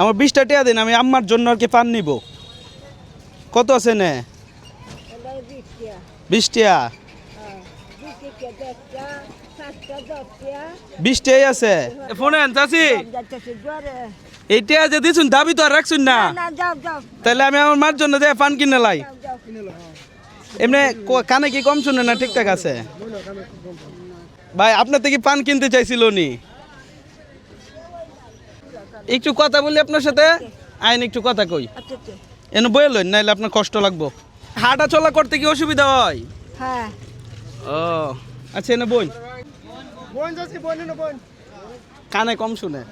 আমার বিশটা টিয়া দিন আমি আম্মার জন্য আর কি পান নিব। কত আছে নে? বিশ টিয়া। বিশ টিয়াই আছে? ফোনে চাচি। এই টিয়া যে দিছুন দাবি তো আর রাখছুন না। তাহলে আমি আমার মার জন্য দিয়ে পান কিনে লাই। এমনি কানে কি কম শুনে না ঠিকঠাক আছে? ভাই আপনার থেকে পান কিনতে চাইছিল নি একটু কথা বলি আপনার সাথে? আইন একটু কথা কই। এনে বয়ে লইন নাইলে আপনার কষ্ট লাগবো। হাঁটা চলা করতে কি অসুবিধা হয়? হ্যাঁ। ও আচ্ছা এনে বই কানে কম শুনে।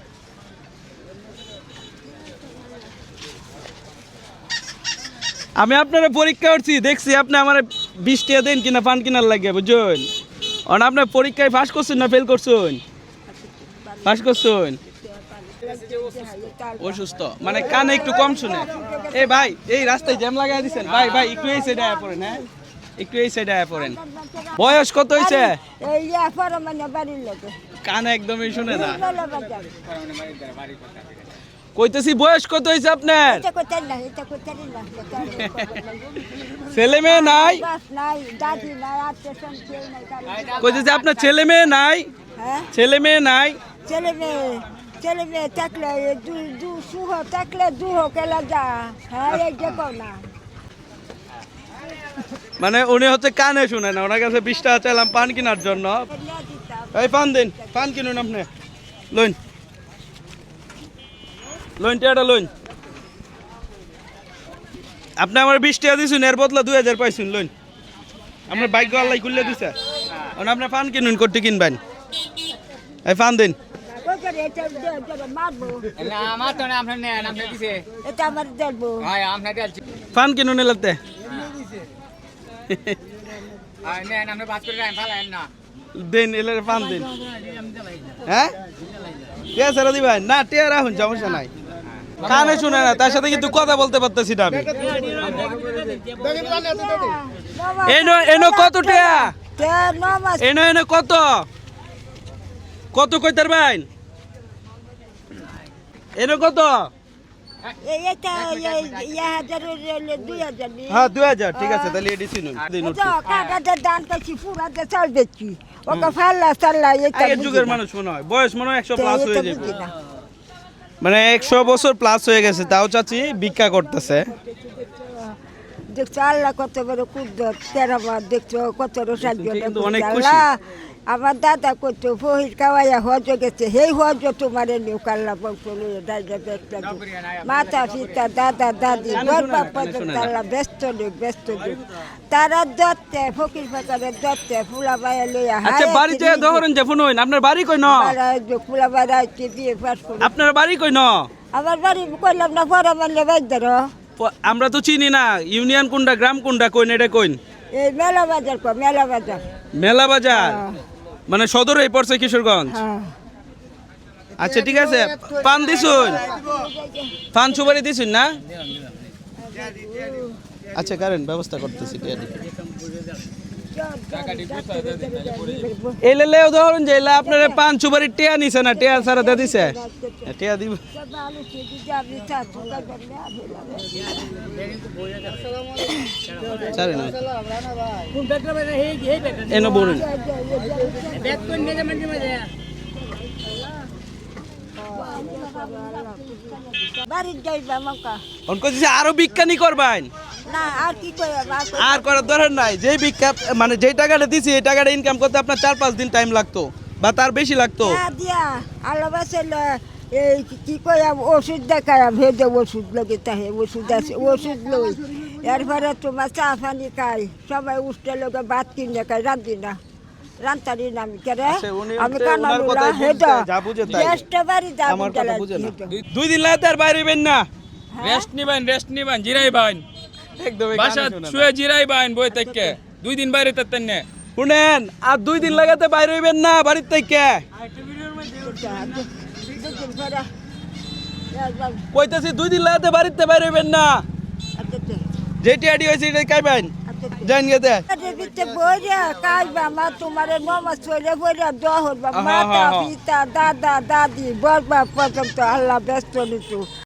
আমি আপনারা পরীক্ষা করছি দেখছি আপনি আমার বিশ টাকা দেন কিনা পান কিনার লাগে বুঝছেন? অন আপনার পরীক্ষায় পাস করছেন না ফেল করছেন? পাস করছেন? অসুস্থ। মানে কানে একটু কম শুনে। এই ভাই এই রাস্তায় জ্যাম লাগাই দিছেন। ভাই ভাই একটু এই সাইডে আয়া পড়েন হ্যাঁ? একটু এই সাইডে আয়া পড়েন। বয়স কত হয়েছে কানে একদমই শুনে না। কইতেছি বয়স কত হয়েছে আপনার? ছেলে মেয়ে নাই। কইতেছি আপনার ছেলে মেয়ে নাই? হ্যাঁ? ছেলে মেয়ে নাই? ছেলে মেয়ে। ছেলে থাকলে সুহ থাকলে দুহ কেলা যা। হ্যাঁ এই যে না। মানে উনি হচ্ছে কানে শুনে না, ওনার কাছে বিশ টাকা চাইলাম পান কেনার জন্য। এই পান দিন, পান কিনুন আপনি। লইন। লইন, টিয়াটা লইন। আপনি আমার বিশ টাকা দিছুন, এর বদলা দুই হাজার পাইছুন, লইন। আপনার বাইক আল্লাহ খুললে দিছে। এখন আপনি পান কিনুন করতে কিনবেন। এই পান দিন। পান কিনুন এলাতে হয় দিন পান দিন। হ্যাঁ? টিয়া ছাড়া দিবেন না টিয়া রাখুন সমস্যা নাই। কানে শুনে না তার সাথে কিন্তু কথা বলতে পারতেছি না আমি। এনো এনো কত টিয়া? এনো এনো কত? কত কইতার বাইন কত? এটা নি। হ্যাঁ দুই হাজার ঠিক আছে তাহলে এটি শুনুন দিন উঠছি। এটা কাটাতে দান করছি ফুরাতে চাল বেচছি ওকে ফাল্লা চাল্লা আগের যুগের মানুষ মনে হয়। বয়স মনে হয় একশো প্লাস হয়ে যাবে। মানে একশো বছর প্লাস হয়ে গেছে তাও চাচি ভিক্ষা করতেছে। দেখছ আল্লাহ কত বড় কুদ্দত তেরাবার দেখছ কত কিন্তু অনেক আমার দাদা করতো ফহির কাওয়াইয়া হজ গেছে সেই হজ তোমার নিউ কাল্লা বংশ লইয়া দাইজা ব্যস্ত মাতা পিতা দাদা দাদি বর বাপা তাল্লা ব্যস্ত লোক ব্যস্ত লোক। তারা দত্তে ফকির ফাঁকারে দত্তে ফুলা বাইয়া লইয়া আচ্ছা বাড়িতে ধরেন যে ফোন আপনার বাড়ি কই ন? ফুলা বাইরা বিয়ে পাস আপনার বাড়ি কই ন? আমার বাড়ি কইলাম না পরে মারলে বাইদ্য প- আমরা তো চিনি না ইউনিয়ন কোনটা গ্রাম কোনটা কইন এটা কইন? এই মেলা বাজার কো মেলা বাজার মেলা বাজার হ্যাঁ। মানে সদর এই পড়ছে কিশোরগঞ্জ? হ্যাঁ। আচ্ছা ঠিক আছে পান দিছুন? পান সুপারি দিছুন না? আচ্ছা কারেন্ট ব্যবস্থা করতেছি এলে উদাহরণ যে এলে আপনার পান সুপারি টিয়া নিছে না টিয়া সারা দে দিছে? টিয়া দিব। বলুন। আরও বিজ্ঞানী করবেন আর কি কইবা আর করার দরকার নাই। যে বিজ্ঞাপ মানে যেই টাকাটা দিছি এই টাকাটা ইনকাম করতে আপনার চার পাঁচ দিন টাইম লাগতো বা তার বেশি লাগতো। দিয়া আলো বাসেল এই কি কইয়া ওষুধ দেখায় ভেজে ওষুধ লগে তাহে ওষুধ আছে ওষুধ লই। এরপরে তোমার চা পানি খাই সবাই উঠতে লোকে ভাত কিনে খাই রান্ধি না। রান্তারি না আমি কেরে আচ্ছা, আমি হচ্ছে কানা ওনার বুড়া কথাই হেটা বুঝতে, যা তাই। বাড়ি যাব কথা দুই দিন লাগাতে আর বাইরে হইবেন না। রেস্ট নিবেন রেস্ট নিবেন জিরাই বাইন। বাসা শুয়ে জিরাই বাইন বই থেকে। দুই দিন বাইরে তেতেন নে। শুনেন আর দুই দিন লাগাতে বাইরে হইবেন না বাড়ির থেকে। কইতেছি দুই দিন লাগাতে বাড়িতে বাইরে হইবেন না। যেটি আডি হয়েছে এটাই খাইবেন। জান গেতে বিতে বইরা কাইবা মা তোমার মামা চলে বইরা দোয়া হইবা মাতা পিতা দাদা দাদি বড় বাপ পর্যন্ত আল্লাহ ব্যস্ত নিতু।